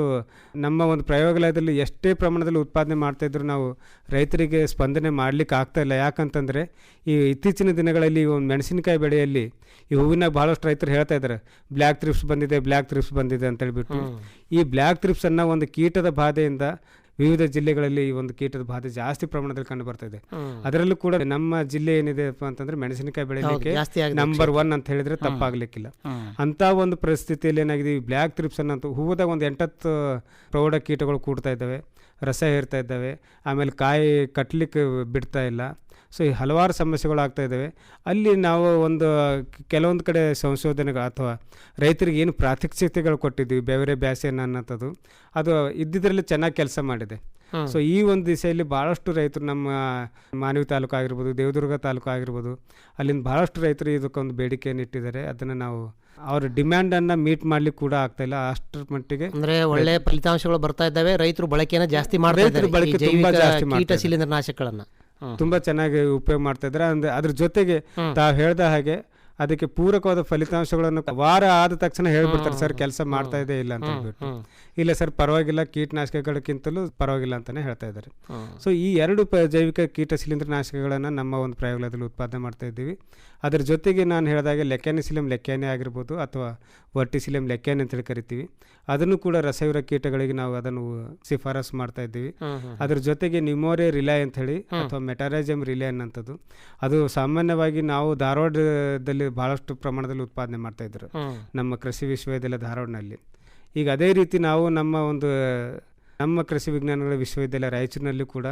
ನಮ್ಮ ಒಂದು ಪ್ರಯೋಗಾಲಯದಲ್ಲಿ ಎಷ್ಟೇ ಪ್ರಮಾಣದಲ್ಲಿ ಉತ್ಪಾದನೆ ಮಾಡ್ತಾ ಇದ್ರು ನಾವು ರೈತರಿಗೆ ಸ್ಪಂದನೆ ಮಾಡ್ಲಿಕ್ಕೆ ಆಗ್ತಾ ಇಲ್ಲ. ಯಾಕಂತಂದರೆ ಈ ಇತ್ತೀಚಿನ ದಿನಗಳಲ್ಲಿ ಒಂದು ಮೆಣಸಿನಕಾಯಿ ಬೆಳೆಯಲ್ಲಿ ಈ ಹೂವಿನ ಭಾಳಷ್ಟು ರೈತರು ಹೇಳ್ತಾ ಇದ್ದಾರೆ ಬ್ಲ್ಯಾಕ್ ಥ್ರಿಪ್ಸ್ ಬಂದಿದೆ ಬ್ಲ್ಯಾಕ್ ಥ್ರಿಪ್ಸ್ ಬಂದಿದೆ ಅಂತ ಹೇಳ್ಬಿಟ್ಟು ಈ ಬ್ಲ್ಯಾಕ್ ಥ್ರಿಪ್ಸ್ ಅನ್ನೋ ಒಂದು ಕೀಟದ ಬಾಧೆಯಿಂದ ವಿವಿಧ ಜಿಲ್ಲೆಗಳಲ್ಲಿ ಈ ಒಂದು ಕೀಟದ ಬಾಧೆ ಜಾಸ್ತಿ ಪ್ರಮಾಣದಲ್ಲಿ ಕಂಡು ಬರ್ತಾ ಇದೆ. ಅದರಲ್ಲೂ ಕೂಡ ನಮ್ಮ ಜಿಲ್ಲೆ ಏನಿದೆ ಅಂತಂದ್ರೆ ಮೆಣಸಿನಕಾಯಿ ಬೆಳೆಯಲಿಕ್ಕೆ ನಂಬರ್ ಒನ್ ಅಂತ ಹೇಳಿದ್ರೆ ತಪ್ಪಾಗ್ಲಿಕ್ಕಿಲ್ಲ. ಅಂತ ಒಂದು ಪರಿಸ್ಥಿತಿಯಲ್ಲಿ ಏನಾಗಿದೆ ಈ ಬ್ಲ್ಯಾಕ್ ಥ್ರಿಪ್ಸ್ ಅನ್ನೋ ಹೂವದಾಗ ಒಂದು ಎಂಟತ್ತು ಪ್ರೌಢ ಕೀಟಗಳು ಕೂಡ್ತಾ ಇದ್ದಾವೆ. ರಸ ಹೇರ್ತಾ ಇದ್ದಾವೆ, ಆಮೇಲೆ ಕಾಯಿ ಕಟ್ಟಲಿಕ್ಕೆ ಬಿಡ್ತಾ ಇಲ್ಲ ಸೊ, ಈ ಹಲವಾರು ಸಮಸ್ಯೆಗಳು ಆಗ್ತಾ ಇದ್ದಾವೆ ಅಲ್ಲಿ ನಾವು ಒಂದು ಕೆಲವೊಂದು ಕಡೆ ಸಂಶೋಧನೆಗಳು ಅಥವಾ ರೈತರಿಗೆ ಏನು ಪ್ರಾತ್ಯಕ್ಷಿತೆಗಳು ಕೊಟ್ಟಿದ್ದೀವಿ, ಬೆವರೆ ಬ್ಯಾಸೇನ ಅನ್ನೋಂಥದ್ದು ಅದು ಇದ್ದಿದ್ರಲ್ಲಿ ಚೆನ್ನಾಗಿ ಕೆಲಸ ಮಾಡಿದೆ. ಸೊ ಈ ಒಂದು ದಿಸೆಯಲ್ಲಿ ಭಾಳಷ್ಟು ರೈತರು ನಮ್ಮ ಮಾನವಿ ತಾಲೂಕು ಆಗಿರ್ಬೋದು ದೇವದುರ್ಗ ತಾಲೂಕು ಆಗಿರ್ಬೋದು ಅಲ್ಲಿಂದ ಭಾಳಷ್ಟು ರೈತರು ಇದಕ್ಕೊಂದು ಬೇಡಿಕೆಯನ್ನು ಇಟ್ಟಿದ್ದಾರೆ. ಅದನ್ನು ನಾವು ಅವ್ರ ಡಿಮ್ಯಾಂಡನ್ನು ಮೀಟ್ ಮಾಡ್ಲಿಕ್ಕೆ ಕೂಡ ಆಗ್ತಾ ಇಲ್ಲ. ಅಷ್ಟರ ಮಟ್ಟಿಗೆ ಅಂದ್ರೆ ಒಳ್ಳೆ ಫಲಿತಾಂಶಗಳು ಬರ್ತಾ ಇದ್ದಾವೆ. ರೈತರು ಬಳಕೆನ ಜಾಸ್ತಿ ಕೀಟ ಇದ್ದಾರೆ. ಶಿಲೀಂಧ್ರನಾಶಕಗಳನ್ನ ತುಂಬಾ ಚೆನ್ನಾಗಿ ಉಪಯೋಗ ಮಾಡ್ತಾ ಇದ್ದಾರೆ. ಅಂದ್ರೆ ಅದ್ರ ಜೊತೆಗೆ ತಾವು ಹೇಳ್ದ ಹಾಗೆ ಅದಕ್ಕೆ ಪೂರಕವಾದ ಫಲಿತಾಂಶಗಳನ್ನು ವಾರ ಆದ ತಕ್ಷಣ ಹೇಳ್ಬಿಡ್ತಾರೆ ಸರ್ ಕೆಲಸ ಮಾಡ್ತಾ ಇದೆ ಇಲ್ಲ ಅಂತ ಹೇಳ್ಬಿಟ್ಟು. ಇಲ್ಲ ಸರ್ ಪರವಾಗಿಲ್ಲ ಕೀಟನಾಶಕಗಳಕ್ಕಿಂತಲೂ ಪರವಾಗಿಲ್ಲ ಅಂತಾನೆ ಹೇಳ್ತಾ ಇದ್ದಾರೆ. ಸೊ ಈ ಎರಡು ಜೈವಿಕ ಕೀಟ ಶಿಲೀಂಧ್ರನಾಶಕಗಳನ್ನು ನಮ್ಮ ಒಂದು ಪ್ರಯೋಗಾಲಯದಲ್ಲಿ ಉತ್ಪಾದನೆ ಮಾಡ್ತಾ ಇದ್ದೀವಿ. ಅದರ ಜೊತೆಗೆ ನಾನು ಹೇಳಿದಾಗೆ ಲೆಕ್ಯಾನಿಸಿಲಮ್ ಲೆಕ್ಕಾನೆ ಆಗಿರ್ಬೋದು ಅಥವಾ ವರ್ಟಿಸಿಲಮ್ ಲೆಕ್ಯಾನೆ ಅಂತೇಳಿ ಕರಿತೀವಿ. ಅದನ್ನು ಕೂಡ ರಸವಿರ ಕೀಟಗಳಿಗೆ ನಾವು ಅದನ್ನು ಶಿಫಾರಸು ಮಾಡ್ತಾ ಇದ್ದೀವಿ. ಅದ್ರ ಜೊತೆಗೆ ನಿಮೋರೆ ರಿಲಯ್ ಅಂತ ಹೇಳಿ ಅಥವಾ ಮೆಟಾರೈಜಮ್ ರಿಲೈ ಅನ್ನೋಂಥದ್ದು ಅದು ಸಾಮಾನ್ಯವಾಗಿ ನಾವು ಧಾರವಾಡದಲ್ಲಿ ಬಹಳಷ್ಟು ಪ್ರಮಾಣದಲ್ಲಿ ಉತ್ಪಾದನೆ ಮಾಡ್ತಾ ಇದ್ರು ನಮ್ಮ ಕೃಷಿ ವಿಶ್ವವಿದ್ಯಾಲಯ ಧಾರವಾಡನಲ್ಲಿ. ಈಗ ಅದೇ ರೀತಿ ನಾವು ನಮ್ಮ ಒಂದು ನಮ್ಮ ಕೃಷಿ ವಿಜ್ಞಾನಗಳ ವಿಶ್ವವಿದ್ಯಾಲಯ ರಾಯಚೂರಿನಲ್ಲಿ ಕೂಡ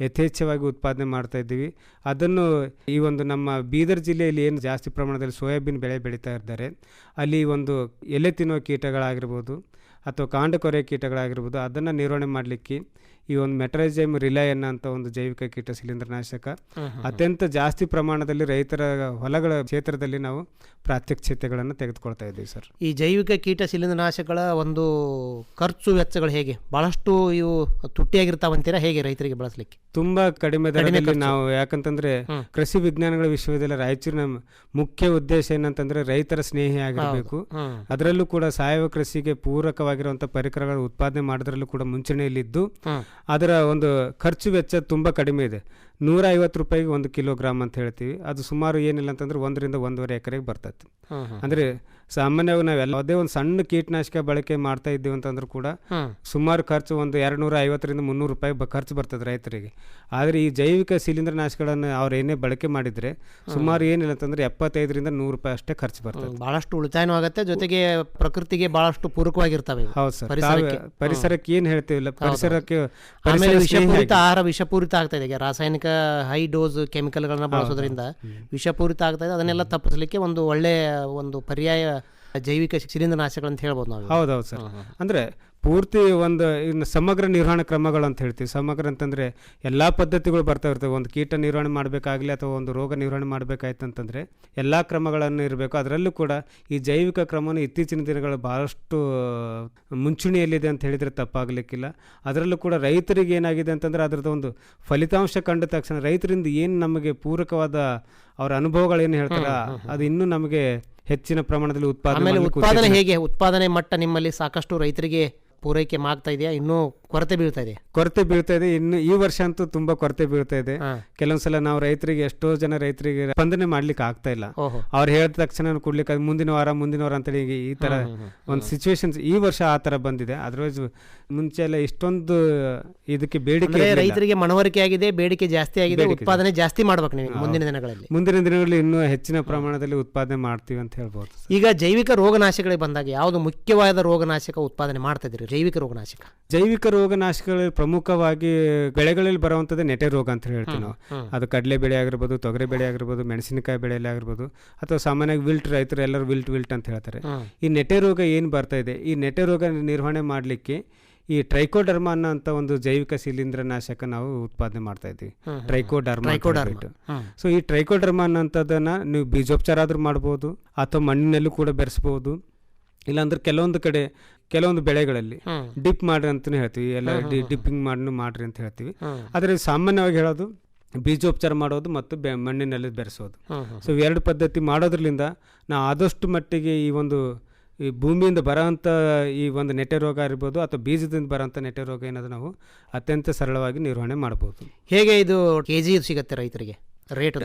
ಯಥೇಚ್ಛವಾಗಿ ಉತ್ಪಾದನೆ ಮಾಡ್ತಾ ಇದ್ದೀವಿ. ಅದನ್ನು ಈ ಒಂದು ನಮ್ಮ ಬೀದರ್ ಜಿಲ್ಲೆಯಲ್ಲಿ ಏನು ಜಾಸ್ತಿ ಪ್ರಮಾಣದಲ್ಲಿ ಸೋಯಾಬೀನ್ ಬೆಳೆ ಬೆಳೀತಾ ಇದ್ದಾರೆ. ಅಲ್ಲಿ ಒಂದು ಎಲೆ ತಿನ್ನುವ ಕೀಟಗಳಾಗಿರ್ಬೋದು ಅಥವಾ ಕಾಂಡ ಕೊರೆ ಕೀಟಗಳಾಗಿರ್ಬೋದು ಅದನ್ನು ನಿರ್ವಹಣೆ ಮಾಡಲಿಕ್ಕೆ ಈ ಒಂದು ಮೆಟ್ರೈಜೈಮ್ ರಿಲಯನ್ ಅಂತ ಒಂದು ಜೈವಿಕ ಕೀಟ ಶಿಲೀಂಧ್ರನಾಶಕ ಅತ್ಯಂತ ಜಾಸ್ತಿ ಪ್ರಮಾಣದಲ್ಲಿ ರೈತರ ಹೊಲಗಳ ಕ್ಷೇತ್ರದಲ್ಲಿ ನಾವು ಪ್ರಾತ್ಯಕ್ಷಿತೆಗಳನ್ನು ತೆಗೆದುಕೊಳ್ತಾ ಇದ್ದೀವಿ ಸರ್. ಈ ಜೈವಿಕ ಕೀಟ ಶಿಲೀಂಧ್ರನಾಶಕಗಳ ಒಂದು ಖರ್ಚು ವೆಚ್ಚಗಳು ಹೇಗೆ? ಬಹಳಷ್ಟು ಇವು ತುಟ್ಟಿಯಾಗಿರ್ತಾವಂತೀರಾ ಹೇಗೆ ರೈತರಿಗೆ ಬಳಸಲಿಕ್ಕೆ? ತುಂಬಾ ಕಡಿಮೆ ದರದಲ್ಲಿ. ನಾವು ಯಾಕಂತಂದ್ರೆ. ಕೃಷಿ ವಿಜ್ಞಾನಗಳ ವಿಶ್ವವಿದ್ಯಾಲಯ ರಾಯಚೂರಿನ ಮುಖ್ಯ ಉದ್ದೇಶ ಏನಂತಂದ್ರೆ ರೈತರ ಸ್ನೇಹಿ ಆಗಿರಬೇಕು. ಅದರಲ್ಲೂ ಕೂಡ ಸಾವಯವ ಕೃಷಿಗೆ ಪೂರಕವಾಗಿರುವಂತಹ ಪರಿಕರಗಳ ಉತ್ಪಾದನೆ ಮಾಡೋದ್ರಲ್ಲೂ ಕೂಡ ಮುಂಚೂಣಿಯಲ್ಲಿದ್ದು. ಅದರ ಒಂದು ಖರ್ಚು ವೆಚ್ಚ ತುಂಬ ಕಡಿಮೆ ಇದೆ. ನೂರ ಐವತ್ತು ರೂಪಾಯಿಗೆ ಒಂದು ಕಿಲೋಗ್ರಾಮ್ ಅಂತ ಹೇಳ್ತೀವಿ. ಅದು ಸುಮಾರು ಏನಿಲ್ಲ ಅಂತಂದ್ರೆ ಒಂದರಿಂದ ಒಂದೂವರೆ ಎಕರೆಗೆ ಬರ್ತೈತೆ. ಅಂದರೆ ಸಾಮಾನ್ಯವಾಗಿ ನಾವು ಅದೇ ಒಂದು ಸಣ್ಣ ಕೀಟನಾಶಕ ಬಳಕೆ ಮಾಡ್ತಾ ಇದ್ದೀವಿ ಅಂತಂದ್ರೂ ಕೂಡ. ಸುಮಾರು ಖರ್ಚು ಒಂದು ಎರಡು ನೂರ ಐವತ್ತರಿಂದ ಮುನ್ನೂರು ರೂಪಾಯಿ ಖರ್ಚು ಬರ್ತದೆ ರೈತರಿಗೆ. ಆದರೆ ಈ ಜೈವಿಕ ಶಿಲೀಂಧ್ರನಾಶಕಗಳನ್ನು ಅವ್ರು ಏನೇ ಬಳಕೆ ಮಾಡಿದರೆ ಸುಮಾರು ಏನಿಲ್ಲ ಅಂತಂದ್ರೆ ಎಪ್ಪತ್ತೈದರಿಂದ ನೂರು ರೂಪಾಯಿ ಅಷ್ಟೇ ಖರ್ಚು ಬರ್ತದೆ. ಬಹಳಷ್ಟು ಉಳಿತಾಯನೂ ಆಗುತ್ತೆ ಜೊತೆಗೆ ಪ್ರಕೃತಿಗೆ ಬಹಳಷ್ಟು ಪೂರಕವಾಗಿರ್ತವೆ. ಹೌದು ಸರ್. ಪರಿಸರಕ್ಕೆ. ಏನು ಹೇಳ್ತೀವಿಲ್ಲ ಪರಿಸರಕ್ಕೆ ವಿಷಪೂರಿತ ಆಹಾರ ವಿಷಪೂರಿತ ಆಗ್ತಾ ಇದೆ. ಈಗ ರಾಸಾಯನಿಕ ಹೈ ಡೋಸ್ ಕೆಮಿಕಲ್ಗಳನ್ನ ಬಳಸೋದ್ರಿಂದ ವಿಷಪೂರಿತ ಆಗ್ತಾ ಇದೆ. ಅದನ್ನೆಲ್ಲ ತಪ್ಪಿಸಲಿಕ್ಕೆ ಒಂದು ಒಳ್ಳೆ ಒಂದು ಪರ್ಯಾಯ ಜೈವಿಕ ಶಿಲೀಂಧ್ರನಾಶಕಗಳು ಅಂತ ಹೇಳ್ಬೋದು ನಾವು ಹೌದೌದು ಸರ್. ಅಂದ್ರೆ ಪೂರ್ತಿ ಒಂದು ಇನ್ನು ಸಮಗ್ರ ನಿರ್ವಹಣಾ ಕ್ರಮಗಳು ಅಂತ ಹೇಳ್ತೀವಿ. ಸಮಗ್ರ ಅಂತಂದ್ರೆ ಎಲ್ಲ ಪದ್ಧತಿಗಳು ಬರ್ತಾ ಇರ್ತವೆ. ಒಂದು ಕೀಟ ನಿರ್ವಹಣೆ ಮಾಡಬೇಕಾಗಲಿ ಅಥವಾ ಒಂದು ರೋಗ ನಿರ್ವಹಣೆ ಮಾಡಬೇಕಾಯ್ತು ಅಂತಂದರೆ ಎಲ್ಲಾ ಕ್ರಮಗಳನ್ನು ಇರಬೇಕು. ಅದರಲ್ಲೂ ಕೂಡ ಈ ಜೈವಿಕ ಕ್ರಮವನ್ನು ಇತ್ತೀಚಿನ ದಿನಗಳು ಭಾಳಷ್ಟು ಮುಂಚೂಣಿಯಲ್ಲಿದೆ ಅಂತ ಹೇಳಿದ್ರೆ ತಪ್ಪಾಗಲಿಕ್ಕಿಲ್ಲ. ಅದರಲ್ಲೂ ಕೂಡ ರೈತರಿಗೆ ಏನಾಗಿದೆ ಅಂತಂದ್ರೆ ಅದರದ್ದು ಒಂದು ಫಲಿತಾಂಶ ಕಂಡ ತಕ್ಷಣ ರೈತರಿಂದ ಏನು ನಮಗೆ ಪೂರಕವಾದ ಅವರ ಅನುಭವಗಳೇನು ಹೇಳ್ತಾರ ಅದು ಇನ್ನೂ ನಮಗೆ ಹೆಚ್ಚಿನ ಪ್ರಮಾಣದಲ್ಲಿ ಉತ್ಪಾದನೆ ಆಮೇಲೆ ಉತ್ಪಾದನೆ ಹೇಗೆ? ಉತ್ಪಾದನೆ ಮಟ್ಟ ನಿಮ್ಮಲ್ಲಿ ಸಾಕಷ್ಟು ರೈತರಿಗೆ ಪೂರೈಕೆ ಮಾಡ್ತಾ ಇದೆಯಾ? ಇನ್ನೂ ಕೊರತೆ ಬೀಳ್ತಾ ಇದೆ ಕೊರತೆ ಬೀಳ್ತಾ ಇದೆ. ಇನ್ನು ಈ ವರ್ಷ ಅಂತೂ ತುಂಬಾ ಕೊರತೆ ಬೀಳ್ತಾ ಇದೆ. ಕೆಲವೊಂದ್ಸಲ ನಾವು ರೈತರಿಗೆ ಎಷ್ಟೋ ಜನ ರೈತರಿಗೆ ಸ್ಪಂದನೆ ಮಾಡ್ಲಿಕ್ಕೆ ಆಗ್ತಾ ಇಲ್ಲ. ಅವ್ರು ಹೇಳಿದ ತಕ್ಷಣ ಕೊಡ್ಲಿಕ್ಕೆ ಮುಂದಿನ ವಾರ ಮುಂದಿನ ವಾರ ಅಂತೇಳಿ ಈ- ಈ ತರ ಒಂದು ಸಿಚುವೇಶನ್ ಈ ವರ್ಷ ಆ ತರ ಬಂದಿದೆ. ಅದರ್ವೈಸ್ ಮುಂಚೆ ಎಲ್ಲ ಇಷ್ಟೊಂದು ಇದಕ್ಕೆ ಬೇಡಿಕೆ. ರೈತರಿಗೆ ಮನವರಿಕೆ ಆಗಿದೆ ಬೇಡಿಕೆ ಜಾಸ್ತಿ ಆಗಿದೆ ಉತ್ಪಾದನೆ ಜಾಸ್ತಿ. ಮಾಡ್ಬೇಕು ನೀವು ಮುಂದಿನ ದಿನಗಳಲ್ಲಿ. ಮುಂದಿನ ದಿನಗಳಲ್ಲಿ ಇನ್ನೂ ಹೆಚ್ಚಿನ ಪ್ರಮಾಣದಲ್ಲಿ ಉತ್ಪಾದನೆ ಮಾಡ್ತೀವಿ ಅಂತ ಹೇಳ್ಬೋದು ಈಗ ಜೈವಿಕ ರೋಗನಾಶಕಗಳಿಗೆ ಬಂದಾಗ ಯಾವುದು ಮುಖ್ಯವಾದ ರೋಗನಾಶಕ ಉತ್ಪಾದನೆ ಮಾಡ್ತಾ ಜೈವಿಕ ರೋಗನಾಶಕ. ಜೈವಿಕ ರೋಗನಾಶಕಗಳಲ್ಲಿ ಪ್ರಮುಖವಾಗಿ ಬೆಳೆಗಳಲ್ಲಿ ಬರುವಂಥದ್ದು ನೆಟೆ ರೋಗ ಅಂತ ಹೇಳ್ತೀವಿ ನಾವು. ಅದು ಕಡಲೆ ಬೆಳೆ ಆಗಿರ್ಬೋದು ತೊಗರಿ ಬೆಳೆ ಆಗಿರ್ಬೋದು ಮೆಣಸಿನಕಾಯಿ ಬೆಳೆಯಲ್ಲಿ ಆಗಿರ್ಬೋದು ಅಥವಾ ಸಾಮಾನ್ಯವಾಗಿ ವಿಲ್ಟ್ ರೈತರು ಎಲ್ಲರೂ ವಿಲ್ಟ್ ವಿಲ್ಟ್ ಅಂತ ಹೇಳ್ತಾರೆ. ಈ ನೆಟೆ ರೋಗ ಏನು ಬರ್ತಾ ಇದೆ? ಈ ನೆಟೆ ರೋಗ ನಿರ್ವಹಣೆ ಮಾಡಲಿಕ್ಕೆ ಈ ಟ್ರೈಕೋಡರ್ಮಾ ಅನ್ನೋ ಅಂತ ಒಂದು ಜೈವಿಕ ಶಿಲೀಂಧ್ರನಾಶಕ ನಾವು ಉತ್ಪಾದನೆ ಮಾಡ್ತಾ ಇದ್ದೀವಿ. ಟ್ರೈಕೋಡರ್ಮಾ. ಸೊ ಈ ಟ್ರೈಕೋಡರ್ಮಾ ಅನ್ನೋಂಥದ್ದನ್ನು ನೀವು ಬೀಜೋಪಚಾರ ಆದ್ರೂ ಮಾಡ್ಬೋದು ಅಥವಾ ಮಣ್ಣಿನಲ್ಲೂ ಕೂಡ ಬೆರೆಸ್ಬೋದು ಇಲ್ಲಾಂದ್ರೆ ಕೆಲವೊಂದು ಕಡೆ ಕೆಲವೊಂದು ಬೆಳೆಗಳಲ್ಲಿ ಡಿಪ್ ಮಾಡ್ರಿ ಅಂತಾನೆ ಹೇಳ್ತೀವಿ. ಎಲ್ಲ ಡಿಪ್ಪಿಂಗ್ ಮಾಡಿ ಮಾಡ್ರಿ ಅಂತ ಹೇಳ್ತೀವಿ. ಆದರೆ ಸಾಮಾನ್ಯವಾಗಿ ಹೇಳೋದು ಬೀಜೋಪಚಾರ ಮಾಡೋದು ಮತ್ತು ಬೆ ಮಣ್ಣಿನಲ್ಲಿ ಬೆರೆಸೋದು. ಸೊ ಎರಡು ಪದ್ಧತಿ ಮಾಡೋದ್ರಿಂದ ನಾ ಆದಷ್ಟು ಮಟ್ಟಿಗೆ ಈ ಒಂದು ಈ ಭೂಮಿಯಿಂದ ಬರೋಂಥ ಈ ಒಂದು ನೆಟ್ಟೆ ರೋಗ ಇರ್ಬೋದು ಅಥವಾ ಬೀಜದಿಂದ ಬರೋಂಥ ನೆಟ್ಟೆ ರೋಗ ಏನಾದರೂ ನಾವು ಅತ್ಯಂತ ಸರಳವಾಗಿ ನಿರ್ವಹಣೆ ಮಾಡ್ಬೋದು. ಹೇಗೆ ಇದು ಕೆ ಜಿ ಸಿಗತ್ತೆ ರೈತರಿಗೆ? ರೇಟ್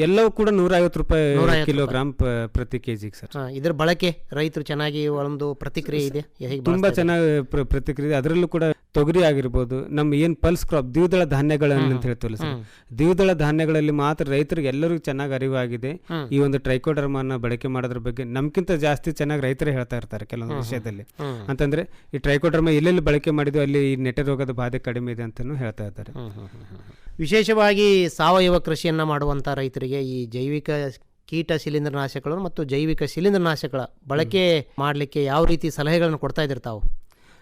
ಎಲ್ಲವೂ ಕೂಡ ನೂರ ಐವತ್ತು ರೂಪಾಯಿ. 150 ಕಿಲೋಗ್ರಾಮ್ ಪ್ರತಿ ಕೆಜಿ ಸರ್ ಇದ್ರ ಬಳಕೆ ರೈತರು ಚೆನ್ನಾಗಿ ಒಂದು ಪ್ರತಿಕ್ರಿಯೆ ಇದೆ ತುಂಬಾ ಚೆನ್ನಾಗಿ ಪ್ರ- ಪ್ರತಿಕ್ರಿಯೆ ಅದರಲ್ಲೂ ಕೂಡ ತೊಗರಿ ಆಗಿರ್ಬೋದು ನಮ್ಮ ಏನು ಪಲ್ಸ್ ಕ್ರಾಪ್ ದ್ವಿದಳ ಧಾನ್ಯಗಳನ್ನು ಅಂತ ಹೇಳ್ತೀವಲ್ಲ ಸರ್ ದ್ವಿದಳ ಧಾನ್ಯಗಳಲ್ಲಿ ಮಾತ್ರ ರೈತರಿಗೆ ಎಲ್ಲರಿಗೂ ಚೆನ್ನಾಗಿ ಅರಿವಾಗಿದೆ. ಈ ಒಂದು ಟ್ರೈಕೋಡರ್ಮನ್ನ ಬಳಕೆ ಮಾಡೋದ್ರ ಬಗ್ಗೆ ನಮ್ಗಿಂತ ಜಾಸ್ತಿ ಚೆನ್ನಾಗಿ ರೈತರು ಹೇಳ್ತಾ ಇರ್ತಾರೆ ಕೆಲವೊಂದು ವಿಷಯದಲ್ಲಿ. ಅಂತಂದ್ರೆ ಈ ಟ್ರೈಕೋಡರ್ಮ ಎಲ್ಲೆಲ್ಲಿ ಬಳಕೆ ಮಾಡಿದ್ವಿ ಅಲ್ಲಿ ಈ ನೆಟ್ಟ ರೋಗದ ಬಾಧೆ ಕಡಿಮೆ ಇದೆ ಅಂತಾನು ಹೇಳ್ತಾ ಇದ್ದಾರೆ. ಹ್ಮ್. ವಿಶೇಷವಾಗಿ ಸಾವಯವ ಕೃಷಿಯನ್ನು ಮಾಡುವಂಥ ರೈತರಿಗೆ ಈ ಜೈವಿಕ ಕೀಟ ಶಿಲೀಂಧ್ರನಾಶಕಗಳು ಮತ್ತು ಜೈವಿಕ ಶಿಲೀಂಧ್ರನಾಶಕಗಳ ಬಳಕೆ ಮಾಡಲಿಕ್ಕೆ ಯಾವ ರೀತಿ ಸಲಹೆಗಳನ್ನು ಕೊಡ್ತಾ ಇದ್ದೀರಿ ತಾವು?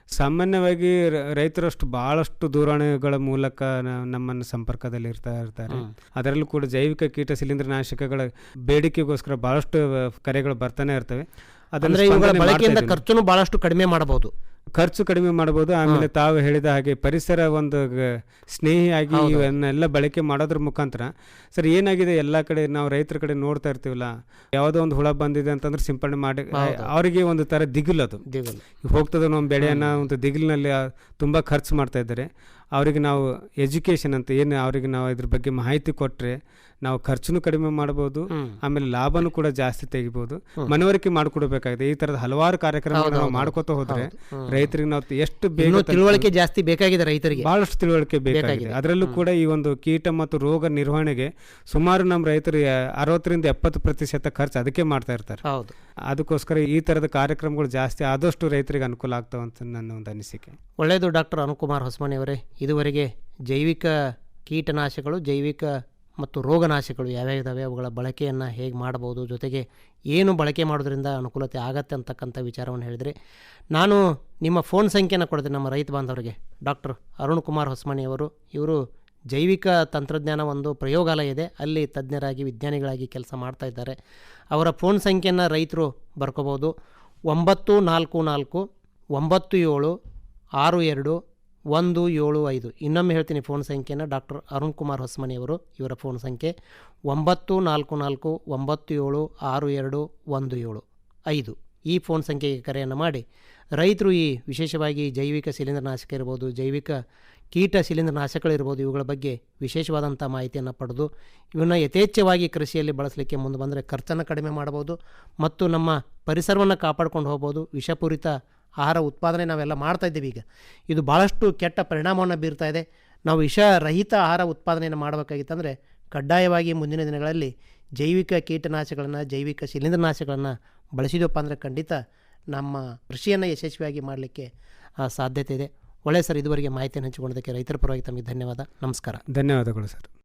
ಸಾಮಾನ್ಯವಾಗಿ ರೈತರಷ್ಟು ಬಹಳಷ್ಟು ದೂರವಾಣಿಗಳ ಮೂಲಕ ನಮ್ಮನ್ನು ಸಂಪರ್ಕದಲ್ಲಿ ಇರ್ತಾ ಇರ್ತಾರೆ. ಅದರಲ್ಲೂ ಕೂಡ ಜೈವಿಕ ಕೀಟ ಶಿಲೀಂಧ್ರನಾಶಕಗಳ ಬೇಡಿಕೆಗೋಸ್ಕರ ಬಹಳಷ್ಟು ಕರೆಗಳು ಬರ್ತಾನೆ ಇರ್ತವೆ. ಅದಂದ್ರೆ ಅಂದ್ರೆ ಇವುಗಳ ಬಳಕೆಯಿಂದ ಖರ್ಚನ್ನು ಖರ್ಚುನು ಬಹಳಷ್ಟು ಕಡಿಮೆ ಮಾಡಬಹುದು. ಖರ್ಚು ಕಡಿಮೆ ಮಾಡಬಹುದು ಆಮೇಲೆ ತಾವು ಹೇಳಿದ ಹಾಗೆ ಪರಿಸರ ಒಂದು ಸ್ನೇಹಿ ಸ್ನೇಹಿಯಾಗಿ ಇವನ್ನೆಲ್ಲ ಬಳಕೆ ಮಾಡೋದ್ರ ಮುಖಾಂತರ. ಸರ್ ಏನಾಗಿದೆ? ಎಲ್ಲ ಕಡೆ ನಾವು ರೈತರ ಕಡೆ ನೋಡ್ತಾ ಇರ್ತೀವಲ್ಲ ಯಾವುದೋ ಒಂದು ಹುಳ ಬಂದಿದೆ ಅಂತಂದ್ರೆ ಸಿಂಪಡಣೆ ಮಾಡಿ ಅವರಿಗೆ ಒಂದು ತರ ದಿಗಿಲ್. ಅದು ಹೋಗ್ತದ ನಮ್ಮ ಬೆಳೆಯನ್ನ ಒಂದು ದಿಗಿಲಿನಲ್ಲಿ ತುಂಬಾ ಖರ್ಚು ಮಾಡ್ತಾ ಇದ್ದಾರೆ. ಅವರಿಗೆ ನಾವು ಎಜುಕೇಶನ್ ಅಂತ ಏನು ಅವರಿಗೆ ನಾವು ಇದ್ರ ಬಗ್ಗೆ ಮಾಹಿತಿ ಕೊಟ್ಟರೆ ನಾವು ಖರ್ಚುನು ಕಡಿಮೆ ಮಾಡಬಹುದು ಆಮೇಲೆ ಲಾಭನೂ ಕೂಡ ಜಾಸ್ತಿ ತೆಗಿಬೋದು. ಮನವರಿಕೆ ಮಾಡಿಕೊಡ್ಬೇಕಾಗಿದೆ ಈ ತರದ ಹಲವಾರು ಕಾರ್ಯಕ್ರಮಗಳು ನಾವು ಮಾಡ್ಕೋತ ಹೋದ್ರೆ ರೈತರಿಗೆ ನಾವು ಎಷ್ಟು ಬೇಗ ತಿಳುವಳಿಕೆ ಜಾಸ್ತಿ ಬೇಕಾಗಿದೆ ರೈತರಿಗೆ. ಬಹಳಷ್ಟು ತಿಳುವಳಿಕೆ ಬೇಕಾಗಿದೆ. ಅದರಲ್ಲೂ ಕೂಡ ಈ ಒಂದು ಕೀಟ ಮತ್ತು ರೋಗ ನಿರ್ವಹಣೆಗೆ ಸುಮಾರು ನಮ್ಮ ರೈತರು ಅರವತ್ತರಿಂದ ಎಪ್ಪತ್ತು ಪ್ರತಿಶತ ಖರ್ಚು ಅದಕ್ಕೆ ಮಾಡ್ತಾ ಇರ್ತಾರೆ. ಹೌದು. ಅದಕ್ಕೋಸ್ಕರ ಈ ಥರದ ಕಾರ್ಯಕ್ರಮಗಳು ಜಾಸ್ತಿ ಆದಷ್ಟು ರೈತರಿಗೆ ಅನುಕೂಲ ಆಗ್ತಾವ ಅಂತ ನನ್ನ ಒಂದು ಅನಿಸಿಕೆ. ಒಳ್ಳೆಯದು ಡಾಕ್ಟರ್ ಅನುಕುಮಾರ್ ಹೊಸಮನಿ ಅವರೇ. ಇದುವರೆಗೆ ಜೈವಿಕ ಕೀಟನಾಶಕಗಳು, ಜೈವಿಕ ಮತ್ತು ರೋಗನಾಶಕಗಳು ಯಾವ್ಯಾವ ಇದ್ದಾವೆ ಅವುಗಳ ಬಳಕೆಯನ್ನು ಹೇಗೆ ಮಾಡ್ಬೋದು, ಜೊತೆಗೆ ಏನು ಬಳಕೆ ಮಾಡೋದ್ರಿಂದ ಅನುಕೂಲತೆ ಆಗತ್ತೆ ಅಂತಕ್ಕಂಥ ವಿಚಾರವನ್ನು ಹೇಳಿದರೆ. ನಾನು ನಿಮ್ಮ ಫೋನ್ ಸಂಖ್ಯೆಯನ್ನು ಕೊಡ್ತೀನಿ ನಮ್ಮ ರೈತ ಬಾಂಧವರಿಗೆ. ಡಾಕ್ಟರ್ ಅರುಣ್ ಕುಮಾರ್ ಹೊಸಮನಿ ಅವರು, ಇವರು ಜೈವಿಕ ತಂತ್ರಜ್ಞಾನ ಒಂದು ಪ್ರಯೋಗಾಲಯ ಇದೆ. ಅಲ್ಲಿ ತಜ್ಞರಾಗಿ, ವಿಜ್ಞಾನಿಗಳಾಗಿ ಕೆಲಸ ಮಾಡ್ತಾ ಇದ್ದಾರೆ. ಅವರ ಫೋನ್ ಸಂಖ್ಯೆಯನ್ನು ರೈತರು ಬರ್ಕೋಬೋದು ಒಂಬತ್ತು ನಾಲ್ಕು ನಾಲ್ಕು, ಒಂಬತ್ತು ಏಳು, ಆರು ಎರಡು, ಒಂದು ಏಳು ಐದು. ಇನ್ನೊಮ್ಮೆ ಹೇಳ್ತೀನಿ ಫೋನ್ ಸಂಖ್ಯೆನ ಡಾಕ್ಟರ್ ಅರುಣ್ ಕುಮಾರ್ ಹೊಸಮನಿಯವರು, ಇವರ ಫೋನ್ ಸಂಖ್ಯೆ ಒಂಬತ್ತು ನಾಲ್ಕು ನಾಲ್ಕು, ಒಂಬತ್ತು ಏಳು, ಆರು ಎರಡು, ಒಂದು ಏಳು ಐದು. ಈ ಫೋನ್ ಸಂಖ್ಯೆಗೆ ಕರೆಯನ್ನು ಮಾಡಿ ರೈತರು ಈ ವಿಶೇಷವಾಗಿ ಜೈವಿಕ ಶಿಲೀಂಧ್ರನಾಶಕ ಇರ್ಬೋದು, ಜೈವಿಕ ಕೀಟ ಶಿಲೀಂಧ್ರನಾಶಕಗಳಿರ್ಬೋದು, ಇವುಗಳ ಬಗ್ಗೆ ವಿಶೇಷವಾದಂಥ ಮಾಹಿತಿಯನ್ನು ಪಡೆದು ಇವನ್ನ ಯಥೇಚ್ಛವಾಗಿ ಕೃಷಿಯಲ್ಲಿ ಬಳಸಲಿಕ್ಕೆ ಮುಂದೆ ಬಂದರೆ ಖರ್ಚನ್ನು ಕಡಿಮೆ ಮಾಡ್ಬೋದು ಮತ್ತು ನಮ್ಮ ಪರಿಸರವನ್ನು ಕಾಪಾಡ್ಕೊಂಡು ಹೋಗ್ಬೋದು. ವಿಷಪೂರಿತ ಆಹಾರ ಉತ್ಪಾದನೆ ನಾವೆಲ್ಲ ಮಾಡ್ತಾ ಇದ್ದೀವಿ ಈಗ. ಇದು ಭಾಳಷ್ಟು ಕೆಟ್ಟ ಪರಿಣಾಮವನ್ನು ಬೀರ್ತಾ ಇದೆ. ನಾವು ವಿಷರಹಿತ ಆಹಾರ ಉತ್ಪಾದನೆಯನ್ನು ಮಾಡಬೇಕಾಗಿತ್ತಂದರೆ ಕಡ್ಡಾಯವಾಗಿ ಮುಂದಿನ ದಿನಗಳಲ್ಲಿ ಜೈವಿಕ ಕೀಟನಾಶಕಗಳನ್ನು, ಜೈವಿಕ ಶಿಲೀಂಧ್ರನಾಶಕಗಳನ್ನು ಬಳಸಿದಪ್ಪ ಅಂದರೆ ಖಂಡಿತ ನಮ್ಮ ಕೃಷಿಯನ್ನು ಯಶಸ್ವಿಯಾಗಿ ಮಾಡಲಿಕ್ಕೆ ಸಾಧ್ಯತೆ ಇದೆ. ಒಳ್ಳೆಯ ಸರ್ ಇದುವರೆಗೆ ಮಾಹಿತಿಯನ್ನು ಹಂಚಿಕೊಂಡದಕ್ಕೆ ರೈತರ ಪರವಾಗಿ ತಮಗೆ ಧನ್ಯವಾದ. ನಮಸ್ಕಾರ. ಧನ್ಯವಾದಗಳು ಸರ್.